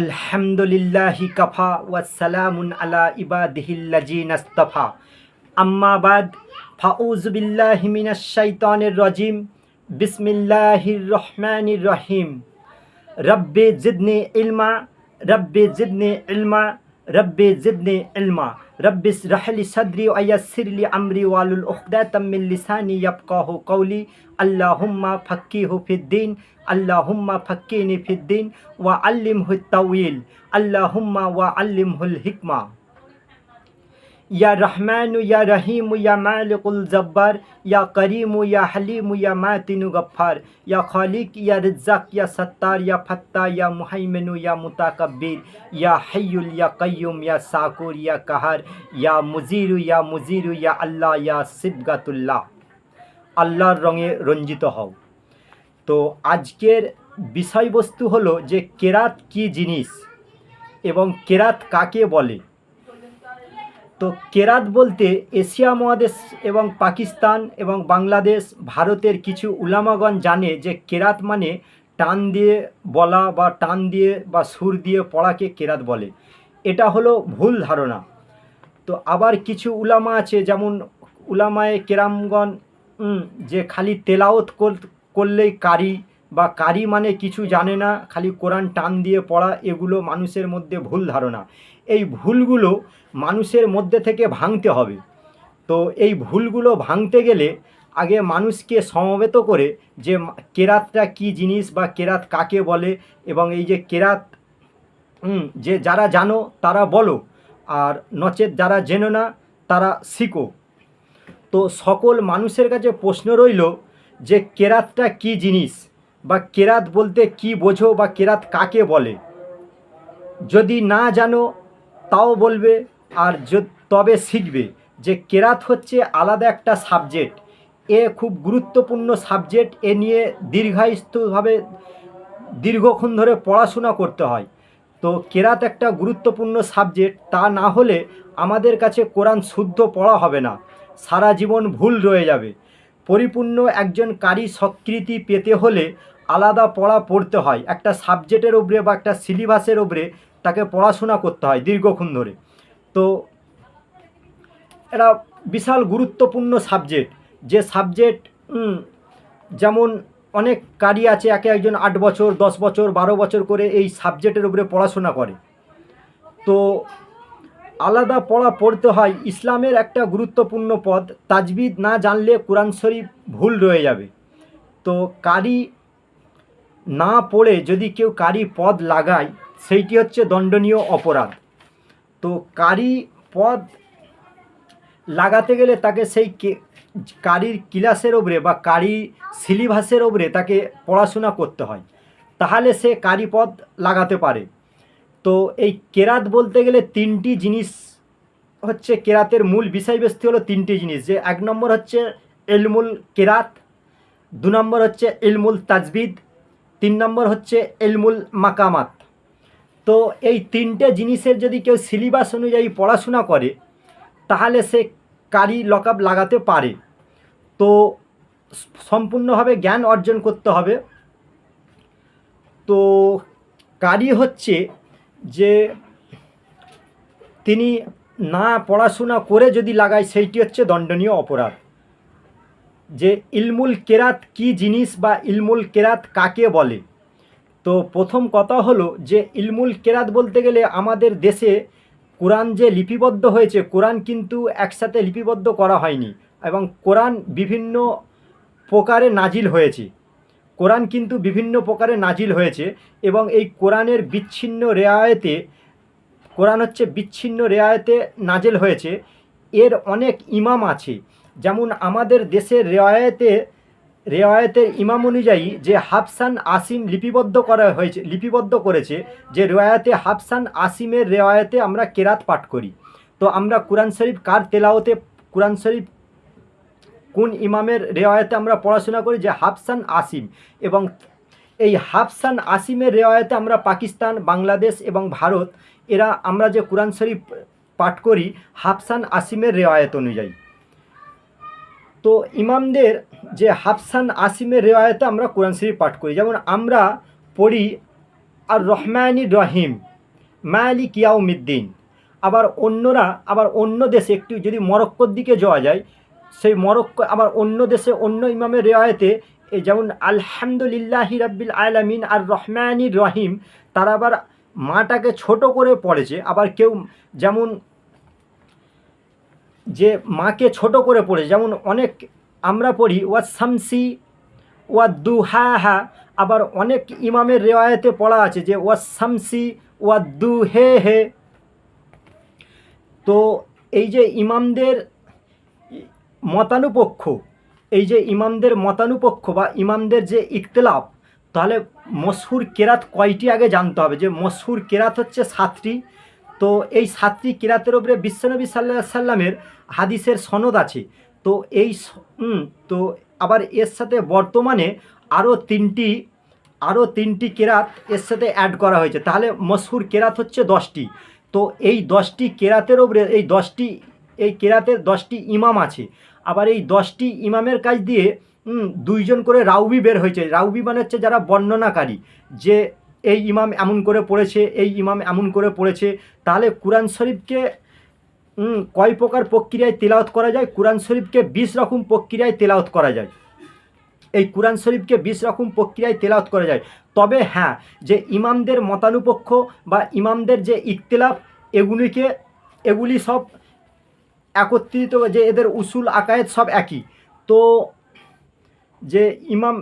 আলহামদুলিল্লাহি কাফা ওয়াসালামুন আলা ইবাদিহিল্লাজিন আস্তফা আম্মাবাদ ফাউজ বিল্লাহি মিনাশ শাইতানির রাজিম। বিসমিল্লাহির রহমানির রহিম। রব্বে জিদনি ইলমা, রব্বে জিদনি ইলমা رب زدني علما. رب اشرح لي صدري ويسر لي أمري واحلل عقدة من لساني يفقه قولي. اللهم فقهه في الدين اللهم فقهني في الدين وعلمه التأويل. اللهم وعلمه الحكمة. ইয়া রহমানু ইয়া রহিমু ইয়া মালিকুল জব্বার ইয়া করিমু ইয়া হালিমু ইয়া মাতিনু গফার ইয়া খালিক ইয়া রিজ্জাক ইয়া সত্তার ইয়া ফত্তা ইয়া মুহাইমিনু ইয়া মুতাকাব্বির ইয়া হাইয়ুল ইয়া কাইয়ুম ইয়া সাকুর ইয়া কাহার ইয়া মুজিরু ইয়া মুজিরু ইয়া আল্লাহ ইয়া সিদগাতুল্লাহ আল্লাহর রঙে রঞ্জিত হও। তো আজকের বিষয়বস্তু হলো যে কেরাত কি জিনিস এবং কেরাত কাকে বলে? তো কেরাত বলতে এশিয়া মহাদেশ এবং পাকিস্তান এবং বাংলাদেশ, ভারতের কিছু উলামাগণ জানে যে কেরাত মানে টান দিয়ে বলা বা টান দিয়ে বা সুর দিয়ে পড়াকে কেরাত বলে। এটা হলো ভুল ধারণা। তো আবার কিছু উলামা আছে যেমন উলামায়ে কেরামগণ যে খালি তেলাওত করলেই কারি বা কারি মানে কিছু জানে না, খালি কোরআন টান দিয়ে পড়া, এগুলো মানুষের মধ্যে ভুল ধারণা। এই ভুলগুলো মানুষের মধ্যে থেকে ভাঙতে হবে। তো এই ভুলগুলো ভাঙতে গেলে আগে মানুষকে সমবেত করে যে কেরাতটা কি জিনিস বা কেরাত কাকে বলে এবং এই যে কেরাত যে যারা জানো তারা বলো, আর নচেত যারা জেনো না তারা শিখো। তো সকল মানুষের কাছে প্রশ্ন রইল যে কেরাতটা কি জিনিস বা কেরাত বলতে কি বোঝো বা কেরাত কাকে বলে? যদি না জানো তাও বলবে আর তবে শিখবে যে কেরাত হচ্ছে আলাদা একটা সাবজেক্ট এ খুব গুরুত্বপূর্ণ সাবজেক্ট এ নিয়ে দীর্ঘায়িস্তভাবে দীর্ঘক্ষণ ধরে পড়াশোনা করতে হয়। তো কেরাত একটা গুরুত্বপূর্ণ সাবজেক্ট তা না হলে আমাদের কাছে কোরআন শুদ্ধ পড়া হবে না। সারা জীবন ভুল রয়ে যাবে। পরিপূর্ণ একজন কারি স্বীকৃতি পেতে হলে আলাদা পড়া পড়তে হয়। একটা সাবজেক্টের ওপরে বা একটা সিলেবাসের ওপরে তাকে পড়াশোনা করতে হয় দীর্ঘক্ষণ ধরে। তো এটা বিশাল গুরুত্বপূর্ণ সাবজেক্ট যে সাবজেক্ট যেমন অনেক কারি আছে, একে একজন আট বছর, দশ বছর, বারো বছর করে এই সাবজেক্টের উপরে পড়াশোনা করে। তো আলাদা পড়া পড়তে হয়, ইসলামের একটা গুরুত্বপূর্ণ পদ, তাজবিদ না জানলে কোরআন শরীফ ভুল রয়ে যাবে। তো কারি না পড়ে যদি কেউ কারি পদ লাগায় সেইটি হচ্ছে দণ্ডনীয় অপরাধ। তো কারি পদ লাগাতে গেলে তাকে সেই কারির ক্লাসের ওপরে বা কারি সিলিভাসের ওপরে তাকে পড়াশোনা করতে হয়। তাহলে সে কারি পদ লাগাতে পারে। তো এই কেরাত বলতে গেলে তিনটি জিনিস হচ্ছে কেরাতের মূল বিষয়বস্তু হলো তিনটি জিনিস। যে এক নম্বর হচ্ছে এলমুল কেরাত, দু নম্বর হচ্ছে এলমুল তাজবিদ, তিন নম্বর হচ্ছে এলমুল মাকামাত। তো এই তিনটে জিনিসের যদি কেউ সিলেবাস অনুযায়ী পড়াশোনা করে, তাহলে সে কারি লকআপ লাগাতে পারে। তো সম্পূর্ণভাবে জ্ঞান অর্জন করতে হবে। তো কারি হচ্ছে যে তিনি না পড়াশোনা করে যদি লাগায়, সেইটি হচ্ছে দণ্ডনীয় অপরাধ। যে ইলমুল কেরাত কি জিনিস বা ইলমুল কেরাত কাকে বলে? তো প্রথম কথা হলো যে ইলমুল কেরাত বলতে গেলে আমাদের দেশে কোরআন যে লিপিবদ্ধ হয়েছে, কোরআন কিন্তু একসাথে লিপিবদ্ধ করা হয়নি এবং কোরআন বিভিন্ন প্রকারে নাজিল হয়েছে। কোরআন কিন্তু বিভিন্ন প্রকারে নাজিল হয়েছে এবং এই কোরআনের বিচ্ছিন্ন রেয়ায়েতে, কোরআন হচ্ছে বিচ্ছিন্ন রেয়ায়েতে নাজেল হয়েছে। এর অনেক ইমাম আছে। যেমন আমাদের দেশের রেওয়ায়েতে রেওয়ায়েতের ইমাম অনুযায়ী যে হাফসান আসিম লিপিবদ্ধ করা হয়েছে, লিপিবদ্ধ করেছে, যে রেওয়ায়েতে হাফসান আসিমের রেওয়ায়েতে আমরা কেরাত পাঠ করি। তো আমরা কোরআন শরীফ কার তেলাওতে, কোরআন শরীফ কোন ইমামের রেওয়ায়েতে আমরা পড়াশোনা করি? যে হাফসান আসিম। এবং এই হাফসান আসিমের রেওয়ায়েতে আমরা পাকিস্তান, বাংলাদেশ এবং ভারত, এরা আমরা যে কোরআন শরীফ পাঠ করি হাফসান আসিমের রেওয়ায়ত অনুযায়ী। তো ইমামদের যে হাফসান আসিমের রেওয়ায়তে আমরা কোরআন শরীফ পাঠ করি। যেমন আমরা পড়ি আর রহমানি রহিম, মালিক ইয়াউমিদ্দিন। আবার অন্যরা, আবার অন্য দেশে একটু যদি মরক্কোর দিকে যাওয়া যায়, সেই মরক্কো, আবার অন্য দেশে অন্য ইমামের রেওয়ায়তে যেমন, আলহামদুলিল্লাহি রাব্বিল আলামিন আর রহমানি রহিম, তারা আবার মাটাকে ছোট করে পড়েছে। আবার কেউ যেমন যে মাকে ছোট করে পড়ে, যেমন অনেক আমরা পড়ি ওয়া শামসি ওয়া দুহা হা আবার অনেক ইমামের রেওয়ায়তে পড়া আছে যে ওয়া শামসি ওয়া দু হে হে। তো এই যে ইমামদের মতানুপক্ষ, এই যে ইমামদের মতানুপক্ষ বা ইমামদের যে ইখতলাফ, তাহলে মশহুর কেরাত কয়টি আগে জানতে হবে? যে মশহুর কেরাত হচ্ছে সাতটি তো এই সাতটি কেরাতের ওপরে বিশ্বনবী সাল্লাহ সাল্লামের হাদিসের সনদ আছে। তো এই তো আবার এর সাথে বর্তমানে আরও তিনটি আরও তিনটি কেরাত এর সাথে অ্যাড করা হয়েছে। তাহলে মশহুর কেরাত হচ্ছে দশটি। তো এই দশটি কেরাতের ওপরে এই দশটি, এই কেরাতের দশটি ইমাম আছে। আবার এই দশটি ইমামের কাজ দিয়ে দুইজন করে রাউবি বের হয়েছে। রাউবি মানে হচ্ছে যারা বর্ণনাকারী। যে এই ইমাম এমন করে পড়েছে, এই ইমাম এমন করে পড়েছে। তাহলে কোরআন শরীফকে কয় প্রকার প্রক্রিয়ায় তেলাওয়াত করা যায়? কোরআন শরীফকে বিশ রকম প্রক্রিয়ায় তেলাওয়াত করা যায়। এই কোরআন শরীফকে বিশ রকম প্রক্রিয়ায় তেলাওয়াত করা যায়। তবে হ্যাঁ যে ইমামদের মতানুপক্ষ বা ইমামদের যে ইখতিলাফ, এগুলিকে, এগুলি সব একত্রিত যে এদের উসুল আকায়েত সব একই। তো, যে ইমাম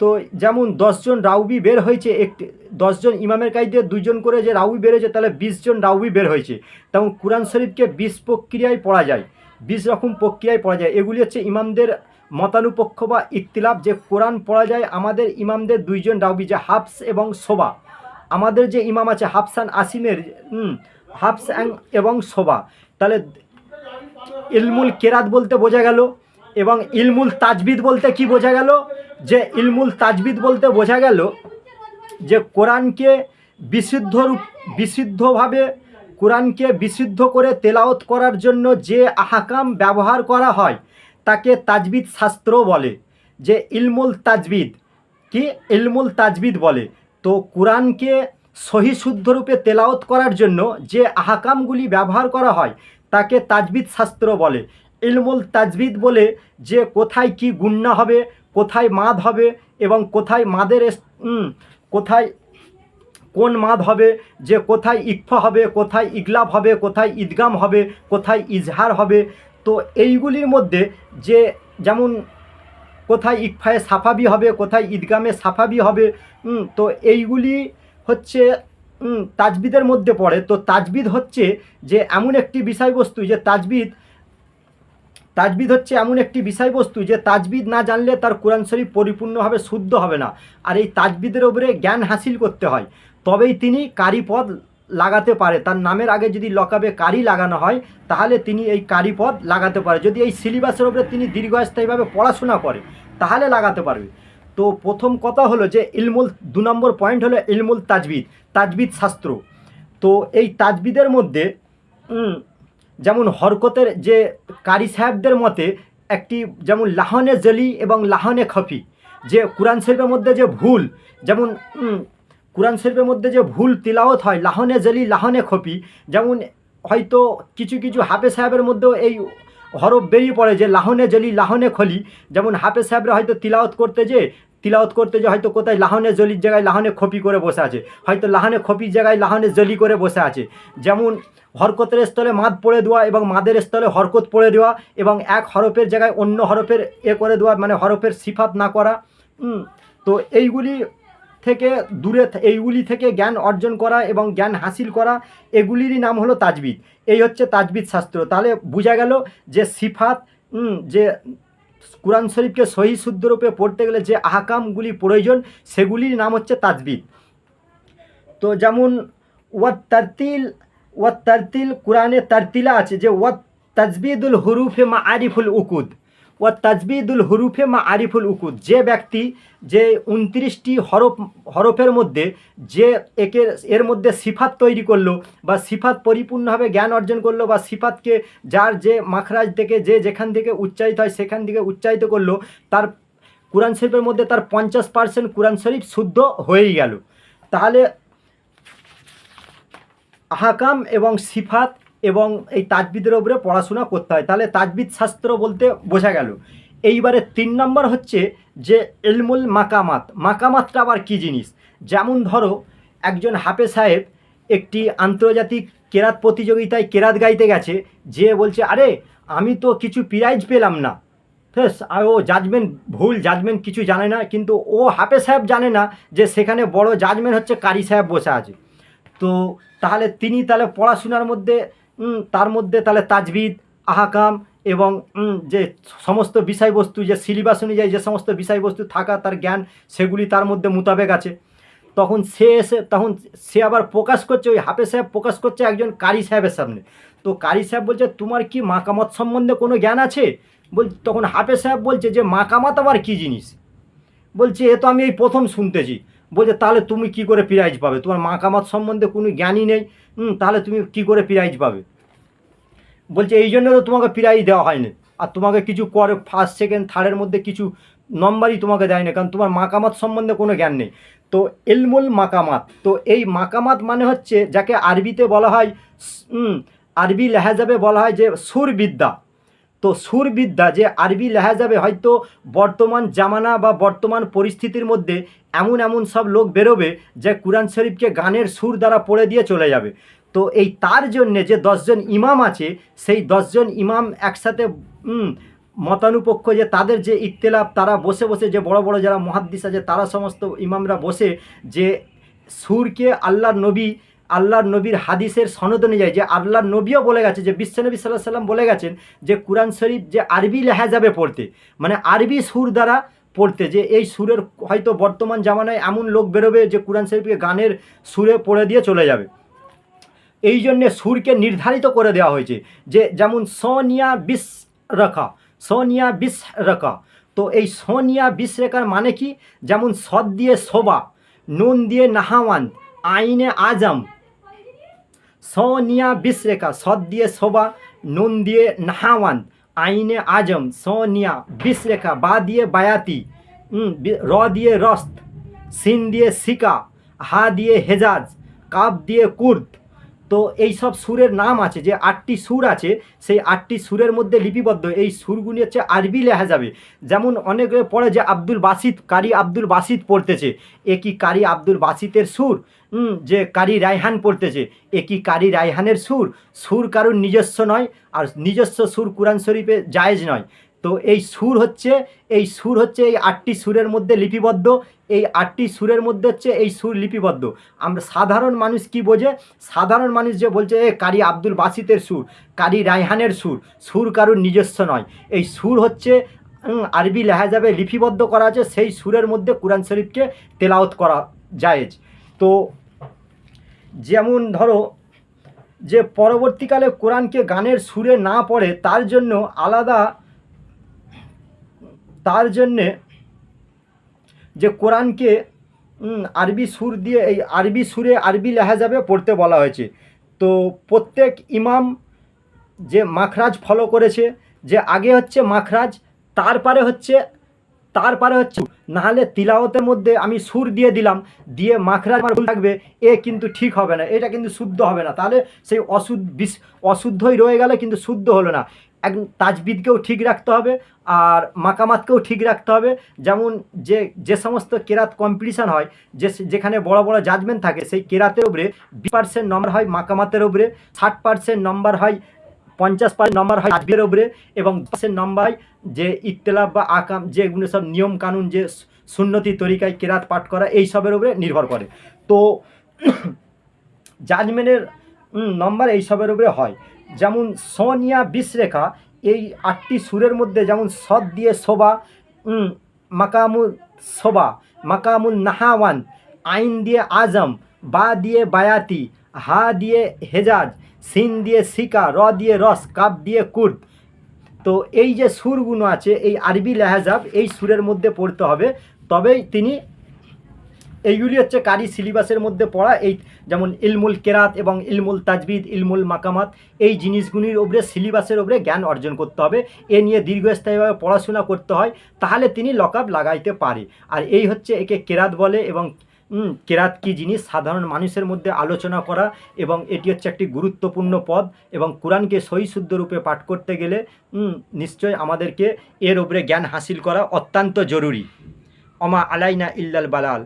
তো যেমন দশজন রাউবি বের হয়েছে, একটি দশজন ইমামের কাজ দিয়ে দুজন করে যে রাউবি বের হয়েছে, তাহলে বিশজন রাউবি বের হয়েছে। তেমন কোরআন শরীফকে বিশ প্রক্রিয়ায় পড়া যায়, বিশ রকম প্রক্রিয়ায় পড়া যায়। এগুলি হচ্ছে ইমামদের মতানুপক্ষ বা ইখতিলাফ, যে কোরআন পড়া যায় আমাদের ইমামদের দুইজন রাউবি, যে হাফস এবং শোভা আমাদের যে ইমাম আছে হাফসান আসিমের হাফস অ্যাং- এবং শোভা তাহলে ইলমুল কেরাত বলতে বোঝা গেল। এবং ইলমুল তাজবিদ বলতে কি বোঝা গেল? যে ইলমুল তাজবিদ বলতে বোঝা গেল যে কোরআনকে বিশুদ্ধ রূপ, বিশুদ্ধভাবে কোরআনকে বিশুদ্ধ করে তেলাওত করার জন্য যে আহাকাম ব্যবহার করা হয়, তাকে তাজবিদ শাস্ত্র বলে। যে ইলমুল তাজবিদ, কি ইলমুল তাজবিদ বলে? তো কোরআনকে সহি শুদ্ধরূপে তেলাওত করার জন্য যে আহাকামগুলি ব্যবহার করা হয়, তাকে তাজবিদ শাস্ত্র বলে। ইলমুল তাজবিদ বলে যে কোথায় কি গুন্না হবে, কোথায় মাদ হবে এবং কোথায় মাদের কোথায় কোন মাদ হবে, যে কোথায় ইকফা হবে, কোথায় ইগলাব হবে, কোথায় ঈদগাম হবে, কোথায় ইজহার হবে। তো এইগুলির মধ্যে যে যেমন কোথায় ইকফায়ে সাফাবি হবে, কোথায় ঈদগামে সাফাবি হবে তো এইগুলি হচ্ছে তাজবিদের মধ্যে পড়ে। তো তাজবিদ হচ্ছে যে এমন একটি বিষয়বস্তু যে তাজবিদ তাজবিদ হচ্ছে এমন একটি বিষয়বস্তু যে তাজবিদ না জানলে তার কোরআন শরীফ পরিপূর্ণভাবে শুদ্ধ হবে না, আর এই তাজবিদের ওপরে জ্ঞান হাসিল করতে হয়। তবেই তিনি কারিপদ লাগাতে পারে। তার নামের আগে যদি লকাবে কারি লাগানো হয়, তাহলে তিনি এই কারিপদ লাগাতে পারে। যদি এই সিলেবাসের ওপরে তিনি দীর্ঘস্থায়ীভাবে পড়াশোনা করে, তাহলে লাগাতে পারবে। তো প্রথম কথা হলো যে ইলমুল, দু নম্বর পয়েন্ট হলো ইলমুল তাজবিদ তাজবিদ শাস্ত্র। তো এই তাজবিদের মধ্যে যেমন হরকতের যে কারি সাহেবদের মতে, একটি যেমন লাহনে জলি এবং লাহনে খফি, যে কোরআন শরীফের মধ্যে যে ভুল, যেমন কোরআন শরীফের মধ্যে যে ভুল তিলাওত হয়, লাহনে জলি, লাহনে খফি, যেমন হয়তো কিছু কিছু হাফে সাহেবের মধ্যেও এই হরফ বেরিয়ে পড়ে যে লাহনে জলি, লাহনে খলি, যেমন হাফে সাহেবরা হয়তো তিলাওত করতে যে তিলাওত করতে যে হয়তো কোথায় লাহনে জলির জায়গায় লাহনে খপি করে বসে আছে, হয়তো লাহনে খপির জায়গায় লাহনে জলি করে বসে আছে। যেমন হরকতের স্থলে মাদ পড়ে দেওয়া এবং মাদের স্থলে হরকত পড়ে দেওয়া এবং এক হরফের জায়গায় অন্য হরফের এ করে দেওয়া মানে হরফের সিফাত না করা। তো এইগুলি থেকে দূরে, এইগুলি থেকে জ্ঞান অর্জন করা এবং জ্ঞান হাসিল করা, এগুলিরই নাম হলো তাজবিদ। এই হচ্ছে তাজবিদ শাস্ত্র। তাহলে বোঝা গেল যে সিফাত যে কোরআন শরীফকে সহি শুদ্ধরূপে পড়তে গেলে যে আহকামগুলি প্রয়োজন, সেগুলির নাম হচ্ছে তাজবিদ। তো যেমন, ওয়াত তারতিল ওয়াত তারতিল কোরআনে তারতিলা আছে যে ওয়াত তাজবিদুল হুরুফে মা আরিফুল উকুদ। ওয়াত তাজবিদুল হুরুফে মা আরিফুল উকুদ। যে ব্যক্তি যে উনত্রিশটি হরফ, হরফের মধ্যে যে একের, এর মধ্যে সিফাত তৈরি করল বা সিফাত পরিপূর্ণভাবে জ্ঞান অর্জন করল বা সিফাতকে যার যে মাখরাজ থেকে যে যেখান থেকে উচ্চারিত হয় সেখান থেকে উচ্চারিত করল, তার কোরআন শরীফের মধ্যে তার পঞ্চাশ পার্সেন্ট কোরআন শরীফ শুদ্ধ হয়েই গেল। তাহলে আহাকাম এবং সিফাত এবং এই তাজবিদের ওপরে পড়াশোনা করতে হয়। তাহলে তাজবিদ শাস্ত্র বলতে বোঝা গেল। এইবারে তিন নম্বর হচ্ছে যে এলমুল মাকামাত। মাকামাতটা আবার কী জিনিস? যেমন ধরো, একজন হাফে সাহেব একটি আন্তর্জাতিক কেরাত প্রতিযোগিতায় কেরাত গাইতে গেছে, যে বলছে, আরে, আমি তো কিছু প্রাইজ পেলাম না। আর ও জাজমেন্ট ভুল জাজমেন্ট কিছু জানে না, কিন্তু ও হাফে সাহেব জানে না যে সেখানে বড় জাজমেন্ট হচ্ছে কারি সাহেব বসে আছে। তো তাহলে তিনি তাহলে পড়াশোনার মধ্যে তার মধ্যে তাহলে তাজবিদ, আহাকাম এবং যে সমস্ত বিষয়বস্তু, যে সিলেবাস অনুযায়ী যে সমস্ত বিষয়বস্তু থাকা তার জ্ঞান, সেগুলি তার মধ্যে মোতাবেক আছে। তখন সে এসে, তখন সে আবার প্রকাশ করছে, ওই হাফে সাহেব প্রকাশ করছে একজন কারি সাহেবের সামনে। তো কারি সাহেব বলছে, তোমার কি মাকামত সম্বন্ধে কোনো জ্ঞান আছে? বল, তখন হাফে সাহেব বলছে যে, মাকামাত আবার কী জিনিস? বলছে, এ তো আমি এই প্রথম শুনতেছি। বলছে, তাহলে তুমি কি করে প্রাইজ পাবে? তোমার মাকামাত সম্বন্ধে কোনো জ্ঞানই নেই। হুম, তাহলে তুমি কি করে প্রাইজ পাবে? বলছে, এই জন্য তো তোমাকে প্রাইজ দেওয়া হয়নি। আর তোমাকে কিছু করে ফার্স্ট সেকেন্ড থার্ডের মধ্যে কিছু নম্বরই তোমাকে দেয় না কারণ তোমার মাকামাত সম্বন্ধে কোনো জ্ঞান নেই। তো এলমুল মাকামাত, তো এই মাকামাত মানে হচ্ছে, যাকে আরবিতে বলা হয় আরবি লেহাজাবে বলা হয় যে সুরবিদ্যা। তো সুরবিদ্যা যে আরবি লেহাজাবে হয়তো বর্তমান জামানা বা বর্তমান পরিস্থিতির মধ্যে এমন এমন সব লোক বেরোবে যে কুরআন শরীফকে গানের সুর দ্বারা পড়ে দিয়ে চলে যাবে। তো এই তার জন্যে যে দশজন ইমাম আছে, সেই দশজন ইমাম একসাথে মতানুপক্ষ যে তাদের যে ইত্তেলাপ, তারা বসে বসে যে বড় বড় যারা মহাদ্দিস আছে, তারা সমস্ত ইমামরা বসে যে সুরকে আল্লাহর নবী আল্লাহর নবীর হাদিসের সনদ অনুযায়ী যে আল্লাহর নবীও বলে গেছে, যে বিশ্বনবী সাল্লাহ সাল্লাম বলে গেছেন যে কুরআন শরীফ যে আরবি লেখা যাবে পড়তে মানে আরবি সুর দ্বারা পড়তে, যে এই সুরের হয়তো বর্তমান জামানায় এমন লোক বেরোবে যে কুরআন শরীফকে গানের সুরে পড়ে দিয়ে চলে যাবে। এই জন্যে সুরকে নির্ধারিত করে দেওয়া হয়েছে যে যেমন সোনিয়া বিশ রাখা, সোনিয়া বিশ রাখা, তো এই সোনিয়া বিশ রেখার মানে কি? যেমন সদ দিয়ে শোভা, নুন দিয়ে নাহাওয়ান, আইনে আজম সোনিয়া বিশ্রেখা, সদ দিয়ে শোভা, নুন দিয়ে নাহাওয়ান, আইনে আজম, সোনিয়া বিশ্রেখা, বা দিয়ে বায়াতি র দিয়ে রস্ত, সিন দিয়ে শিকা হা দিয়ে হেজাজ, কাপ দিয়ে কুর্দ তো এই সব সুরের নাম আছে, যে আটটি সুর আছে, সেই আটটি সুরের মধ্যে লিপিবদ্ধ এই সুরগুলি হচ্ছে আরবি লেখা যাবে। যেমন অনেকে পড়ে যে আব্দুল বাসিত, কারি আব্দুল বাসিত পড়তেছে। এ কি কারি আব্দুল বাসিতের সুর? যে কারি রায়হান পড়তেছে। এ কি কারি রায়হানের সুর? সুর কারুর নিজস্ব নয়, আর নিজস্ব সুর কোরআন শরীফে জায়েজ নয়। তো এই সুর হচ্ছে, এই সুর হচ্ছে এই আটটি সুরের মধ্যে লিপিবদ্ধ, এই আটটি সুরের মধ্যে হচ্ছে এই সুর লিপিবদ্ধ। আমরা সাধারণ মানুষ কি বোঝে? সাধারণ মানুষ যে বলছে, এ, কারি আব্দুল বাসিতের সুর, কারি রায়হানের সুর সুর কারুর নিজস্ব নয়। এই সুর হচ্ছে আরবি লেহাজাবে লিপিবদ্ধ করা আছে, সেই সুরের মধ্যে কোরআন শরীফকে তেলাওত করা জায়েজ। তো যেমন ধরো, যে পরবর্তীকালে কোরআনকে গানের সুরে না পড়ে, তার জন্য আলাদা তার জন্যে যে কোরআনকে আরবি সুর দিয়ে এই আরবি সুরে আরবি লেহাজাবে পড়তে বলা হয়েছে। তো প্রত্যেক ইমাম যে মাখরাজ ফলো করেছে, যে আগে হচ্ছে মাখরাজ, তারপরে হচ্ছে তারপরে হচ্ছে নাহলে তিলাওতের মধ্যে আমি সুর দিয়ে দিলাম, দিয়ে মাখরা আমার ভুল থাকবে, এ কিন্তু ঠিক হবে না, এটা কিন্তু শুদ্ধ হবে না। তাহলে সেই অশুদ্ধ বিষ অশুদ্ধই রয়ে গেলে কিন্তু শুদ্ধ হলো না। এক, তাজবিদকেও ঠিক রাখতে হবে, আর মাকামাতকেও ঠিক রাখতে হবে। যেমন যে যে সমস্ত কেরাত কম্পিটিশান হয়, যে, যেখানে বড় বড় জাজমেন্ট থাকে, সেই কেরাতের উপরে বিশ পার্সেন্ট নম্বর হয়, মাকামাতের উপরে, ষাট পার্সেন্ট নম্বর হয় পঞ্চাশ পার্সেন্ট নম্বর হয় তাজবিরের উপরে এবং পার্সেন্ট নম্বর হয় যে ইত্তেলাফ বা আকাম যেগুলো সব নিয়ম কানুন যে সুন্নতি তরিকায় কেরাত পাঠ করা, এই সবের উপরে নির্ভর করে। তো জাজমেন্টের নম্বর এই সবের উপরে হয়। যেমন সোনিয়া বিশরেখা, এই আটটি সুরের মধ্যে যেমন সদ দিয়ে শোভা মাকামুল শোভা, মাকামুল নাহাওয়ান, আইন দিয়ে আজম, বা দিয়ে বায়াতি, হা দিয়ে হেজাজ সিন দিয়ে সিকা, র দিয়ে রস, কাপ দিয়ে কুর্দ। তো এই যে সুরগুলো আছে, এই আরবি লেহাজাব, এই সুরের মধ্যে পড়তে হবে। তবেই তিনি এইগুলি হচ্ছে কারি সিলেবাসের মধ্যে পড়া। এই যেমন ইলমুল কেরাত এবং ইলমুল তাজবিদ, ইলমুল মাকামাত, এই জিনিসগুলির উপরে, সিলেবাসের উপরে জ্ঞান অর্জন করতে হবে। এ নিয়ে দীর্ঘস্থায়ীভাবে পড়াশোনা করতে হয়, তাহলে তিনি লকআপ লাগাইতে পারে। আর এই হচ্ছে একে কেরাত বলে এবং কেরাত কী জিনিস সাধারণ মানুষের মধ্যে আলোচনা করা এবং এটি হচ্ছে একটি গুরুত্বপূর্ণ পদ এবং কোরআনকে সহি শুদ্ধ রূপে পাঠ করতে গেলে নিশ্চয় আমাদেরকে এর ওপরে জ্ঞান হাসিল করা অত্যন্ত জরুরি। অমা আলাইনা ইল্লাল বালাল।